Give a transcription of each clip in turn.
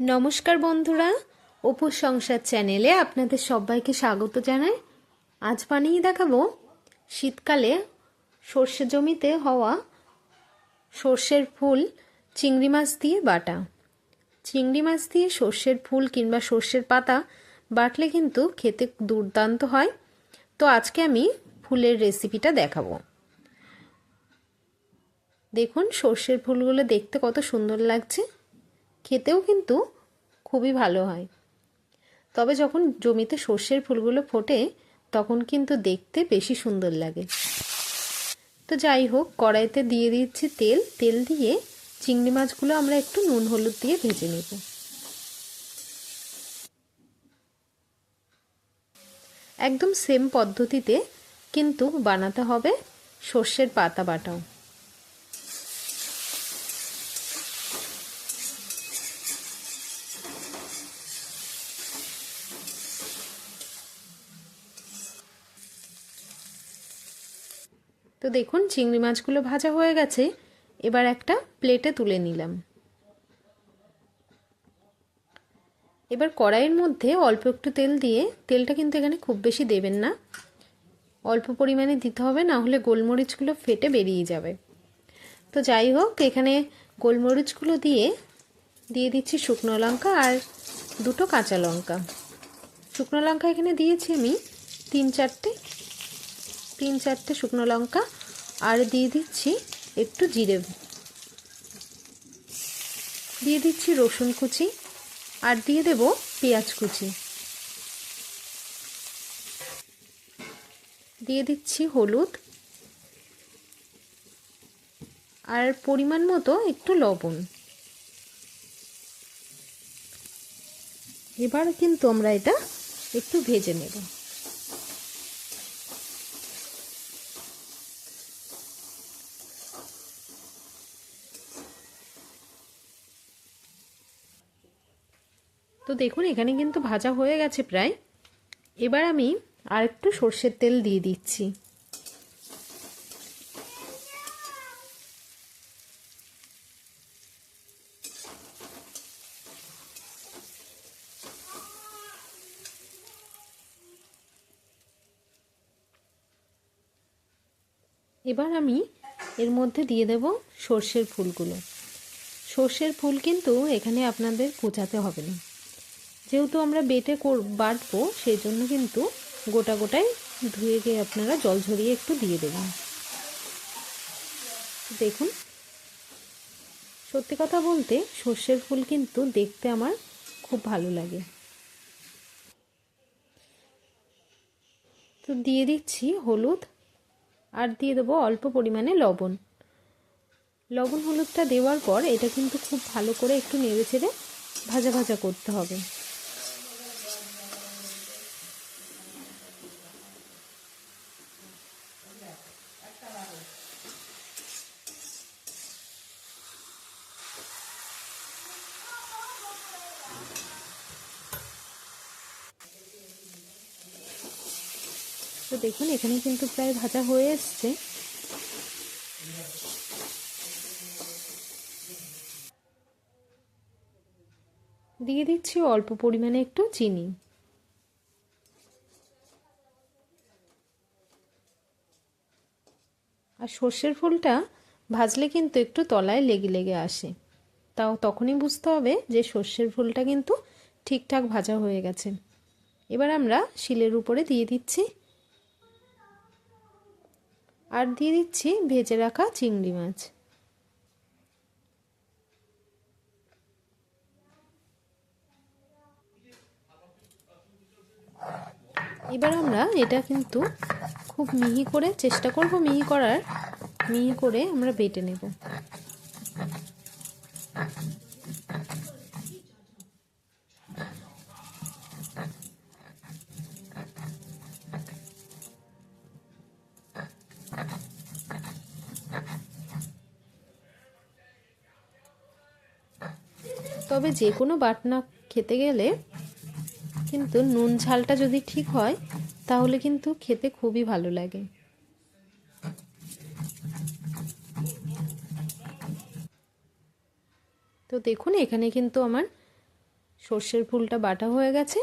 নমস্কার বন্ধুরা অপু সংসার চ্যানেলে আপনাদের সবাইকে স্বাগত জানাই। আজ বানিয়ে দেখাবো শীতকালে সর্ষে জমিতে হওয়া সর্ষের ফুল চিংড়ি মাছ দিয়ে বাটা। চিংড়ি মাছ দিয়ে সর্ষের ফুল কিংবা সর্ষের পাতা বাটলে কিন্তু খেতে দুর্দান্ত হয়। তো আজকে আমি ফুলের রেসিপিটা দেখাবো। দেখুন সর্ষের ফুলগুলো দেখতে কত সুন্দর লাগছে। খেতেও কিন্তু খুবই ভালো হয়। তবে যখন জমিতে সর্ষের ফুলগুলো ফোটে, তখন কিন্তু দেখতে বেশি সুন্দর লাগে। তো যাই হোক, কড়াইতে দিয়ে দিচ্ছি তেল। তেল দিয়ে চিংড়ি মাছগুলো আমরা একটু নুন, হলুদ দিয়ে ভেজে নেব। একদম সেম পদ্ধতিতে কিন্তু বানাতে হবে সর্ষের পাতা বাটাও। তো দেখুন, চিংড়ি মাছগুলো ভাজা হয়ে গেছে। এবার একটা প্লেটে তুলে নিলাম। এবার কড়াইয়ের মধ্যে অল্প একটু তেল দিয়ে, তেলটা কিন্তু এখানে খুব বেশি দেবেন না। অল্প পরিমাণে দিতে হবে, না হলে গোলমরিচগুলো ফেটে বেরিয়ে যাবে। তো যাই হোক, এখানে গোলমরিচগুলো দিয়ে দিয়ে দিচ্ছি শুকনো লঙ্কা আর দুটো কাঁচা লঙ্কা। শুকনো লঙ্কা এখানে দিয়েছি আমি তিন চারটে তিন চারটে শুকনো লঙ্কা, আর দিয়ে দিচ্ছি একটু জিরে। দিয়ে দিচ্ছি রসুন কুচি, আর দিয়ে দেব পেঁয়াজ কুচি। দিয়ে দিচ্ছি হলুদ, আর পরিমাণ মতো একটু লবণ। এবার কিন্তু আমরা এটা একটু ভেজে নেব। তো দেখুন, এখানে কিন্তু ভাজা হয়ে গেছে প্রায়। এবার আমি আর একটু সর্ষের তেল দিয়ে দিচ্ছি। এবার আমি এর মধ্যে দিয়ে দেব সর্ষের ফুলগুলো। সর্ষের ফুল কিন্তু এখানে আপনাদের কোচাতে হবে না। যেহেতু আমরা বেটে বাটবো সেই জন্য কিন্তু গোটা গোটাই ধুয়ে গিয়ে আপনারা জল ঝরিয়ে একটু দিয়ে দেবেন। দেখুন। সত্যি কথা বলতে সর্ষের ফুল কিন্তু দেখতে আমার খুব ভালো লাগে। তো দিয়ে দিচ্ছি হলুদ আর দিয়ে দেবো অল্প পরিমাণে লবণ। লবণ হলুদটা দেওয়ার পর এটা কিন্তু খুব ভালো করে একটু নেড়ে চেড়ে ভাজা ভাজা করতে হবে। তো দেখুন এখানে কিন্তু প্রায় ভাজা হয়ে এসছে। দিয়ে দিচ্ছি অল্প পরিমাণে একটু চিনি। আর সর্ষের ফুলটা ভাজলে কিন্তু একটু তলায় লেগে লেগে আসে। তাও তখনই বুঝতে হবে যে সর্ষের ফুলটা কিন্তু ঠিকঠাক ভাজা হয়ে গেছে। এবার আমরা শিলের উপরে দিয়ে দিচ্ছি। আর দিয়ে দিচ্ছি ভেজে রাখা চিংড়ি মাছ। এবার আমরা এটা কিন্তু খুব মিহি করে, চেষ্টা করব মিহি করার। মিহি করে আমরা বেটে নেব। তবে যে কোনো বাটনা খেতে গেলে কিন্তু নুন ঝালটা যদি ঠিক হয় তাহলে কিন্তু খেতে খুবই ভালো লাগে। তো দেখুন, এখানে কিন্তু আমার সর্ষের ফুলটা বাটা হয়ে গেছে।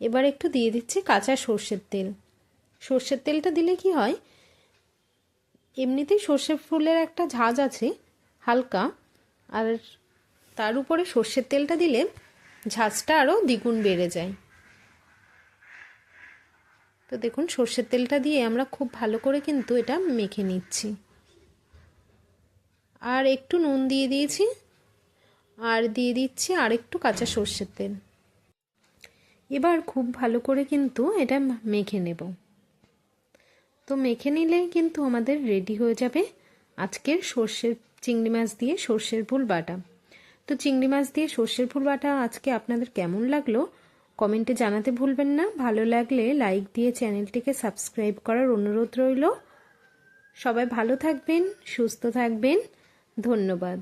এবার একটু দিয়ে দিচ্ছি কাঁচা সর্ষের তেল। সর্ষের তেলটা দিলে কি হয়, এমনিতেই সর্ষের ফুলের একটা ঝাঁজ আছে, হালকা, আর তার উপরে সর্ষের তেলটা দিলে ঝাঁজটা আরও দ্বিগুণ বেড়ে যায়। তো দেখুন, সর্ষের তেলটা দিয়ে আমরা খুব ভালো করে কিন্তু এটা মেখে নিচ্ছি। আর একটু নুন দিয়ে দিয়েছি, আর দিয়ে দিচ্ছি আর একটু কাঁচা সর্ষের তেল। এবার খুব ভালো করে কিন্তু এটা মেখে নেব। তো মেখে নিলেই কিন্তু আমাদের রেডি হয়ে যাবে আজকের সর্ষের চিংড়ি মাছ দিয়ে সর্ষের ফুল বাটা। তো চিংড়ি মাছ দিয়ে সর্ষের ফুল বাটা আজকে আপনাদের কেমন লাগল কমেন্টে জানাতে ভুলবেন না। ভালো লাগলে লাইক দিয়ে চ্যানেলটিকে সাবস্ক্রাইব করার অনুরোধ রইল। সবাই ভালো থাকবেন, সুস্থ থাকবেন। ধন্যবাদ।